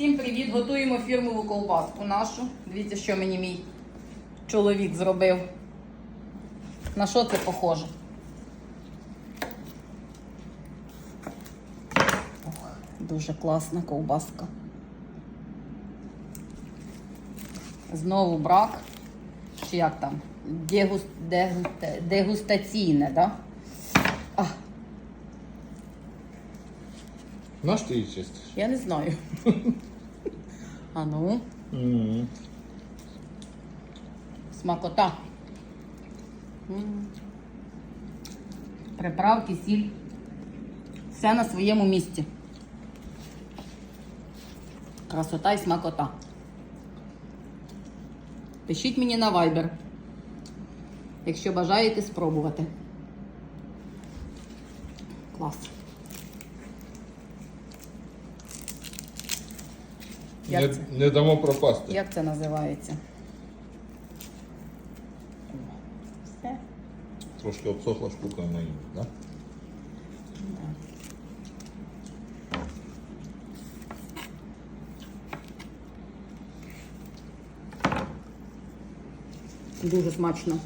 Всім привіт! Готуємо фірмову колбаску нашу. Дивіться, що мені мій чоловік зробив. На що це похоже? Ох, дуже класна ковбаска. Знову брак. Чи як там? Дегус... Дегуста... Дегустаційне, да? Наш ти її чистиш? я не знаю. А ну. М. Смакота. М. Приправки, сіль. Все на своєму місці. Красота і смакота. Пишіть мені на Viber, якщо бажаєте спробувати. Клас. Як Не, це? не дамо пропасти. Як це називається? Все. Трошки обсохла штука на їм, да? Дуже смачно.